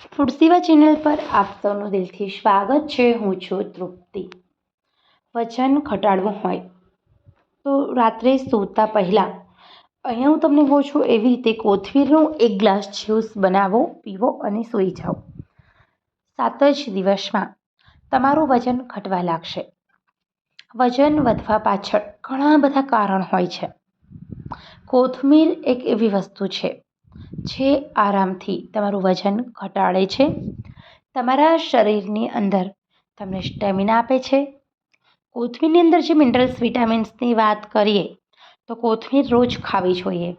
ફૂડસીવા channel પર આપ સૌનું દિલથી સ્વાગત છે. હું છું તૃપ્તિ. વજન ઘટાડવું હોય તો રાત્રે સૂતા પહેલાં અહીંયા હું તમને કહું છું, એવી રીતે કોથમીરનું એક ગ્લાસ જ્યુસ બનાવો, પીવો અને સૂઈ જાઓ. સાત જ દિવસમાં તમારું વજન ઘટવા લાગશે. વજન વધવા પાછળ ઘણા બધા કારણ હોય છે. કોથમીર એક એવી વસ્તુ છે જે આરામથી તમારું વજન ઘટાડે છે. તમારા શરીરની અંદર તમને સ્ટેમિના આપે છે. કોથમીરની અંદર જે મિનરલ્સ, વિટામિન્સની વાત કરીએ, તો કોથમીર રોજ ખાવી જોઈએ.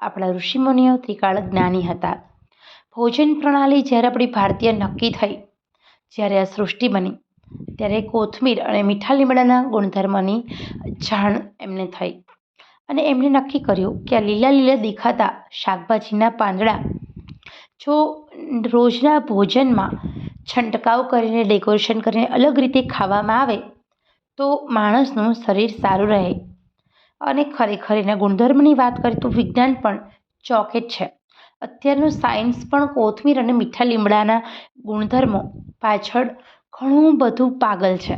આપણા ઋષિમુનિઓ ત્રિકાળ જ્ઞાની હતા. ભોજન પ્રણાલી જ્યારે આપણી ભારતીય નક્કી થઈ, જ્યારે આ સૃષ્ટિ બની, ત્યારે કોથમીર અને મીઠા લીમડાના ગુણધર્મની જાણ એમને થઈ. અને એમણે નક્કી કર્યું કે આ લીલા લીલા દેખાતા શાકભાજીના પાંદડા જો રોજના ભોજનમાં છંટકાવ કરીને ડેકોરેશન કરીને અલગ રીતે ખાવામાં આવે, તો માણસનું શરીર સારું રહે. અને ખરેખર એના ગુણધર્મની વાત કરીએ તો વિજ્ઞાન પણ ચોકે છે. અત્યારનું સાયન્સ પણ કોથમીર અને મીઠા લીમડાના ગુણધર્મો પાછળ ઘણું બધું પાગલ છે.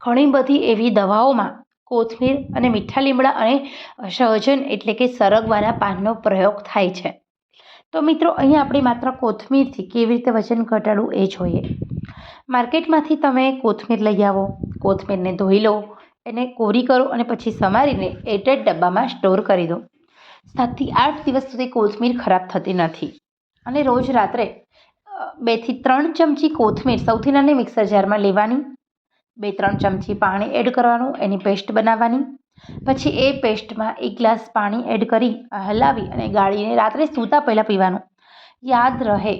ઘણી બધી એવી દવાઓમાં કોથમીર અને મીઠા લીમડા અને સહજન એટલે કે સરગવાના પાનનો પ્રયોગ થાય છે. તો મિત્રો, અહીં આપણે માત્ર કોથમીરથી કેવી રીતે વજન ઘટાડવું એ જોઈએ. માર્કેટમાંથી તમે કોથમીર લઈ આવો, કોથમીરને ધોઈ લો, એને કોરી કરો અને પછી સમારીને એટેડ ડબ્બામાં સ્ટોર કરી દો. સાતથી આઠ દિવસ સુધી કોથમીર ખરાબ થતી નથી. અને રોજ રાત્રે બેથી ત્રણ ચમચી કોથમીર સૌથી નાની મિક્સર જારમાં લેવાની. બે ત્રણ ચમચી પાણી એડ કરવાનું, એની પેસ્ટ બનાવવાની. પછી એ પેસ્ટમાં એક ગ્લાસ પાણી એડ કરી હલાવી અને ગાળીને રાત્રે સૂતા પહેલાં પીવાનું. યાદ રહે,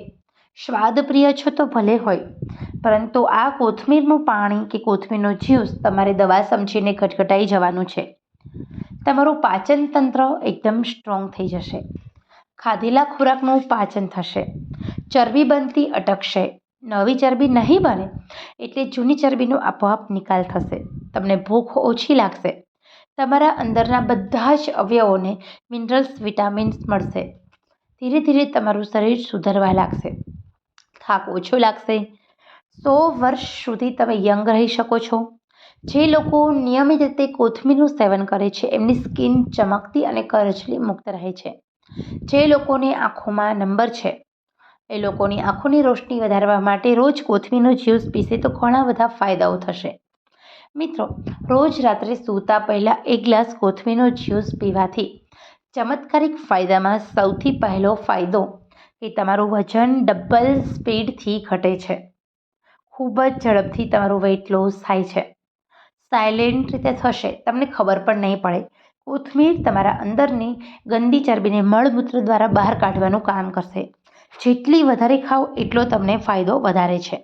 સ્વાદ પ્રિય છો તો ભલે હોય, પરંતુ આ કોથમીરનું પાણી કે કોથમીરનો જ્યુસ તમારે દવા સમજીને ખટખટાઈ જવાનું છે. તમારું પાચન તંત્ર એકદમ સ્ટ્રોંગ થઈ જશે. ખાધેલા ખોરાકનું પાચન થશે. ચરબી બનતી અટકશે. નવી ચરબી નહીં બને એટલે જૂની ચરબીનો આપોઆપ નિકાલ થશે. તમને ભૂખ ઓછી લાગશે. તમારા અંદરના બધા જ અવયવોને મિનરલ્સ, વિટામિન્સ મળશે. ધીરે ધીરે તમારું શરીર સુધરવા લાગશે. થાક ઓછો લાગશે. સો વર્ષ સુધી તમે યંગ રહી શકો છો. જે લોકો નિયમિત રીતે કોથમીરનું સેવન કરે છે, એમની સ્કિન ચમકતી અને કરચલી મુક્ત રહે છે. જે લોકોની આંખોમાં નંબર છે એ લોકોની આંખોની રોશની વધારવા માટે રોજ કોથમીનો જ્યુસ પીશે તો ઘણા બધા ફાયદાઓ થશે. મિત્રો, રોજ રાત્રે સૂતા પહેલાં એક ગ્લાસ કોથમીનો જ્યુસ પીવાથી ચમત્કારિક ફાયદામાં સૌથી પહેલો ફાયદો કે તમારું વજન ડબલ સ્પીડથી ઘટે છે. ખૂબ જ ઝડપથી તમારું વેઇટ લોસ થાય છે. સાયલેન્ટ રીતે થશે, તમને ખબર પણ નહીં પડે. કોથમીર તમારા અંદરની ગંદી ચરબીને મળમૂત્ર દ્વારા બહાર કાઢવાનું કામ કરશે. જેટલી વધારે ખાઓ એટલો તમને ફાયદો વધારે છે.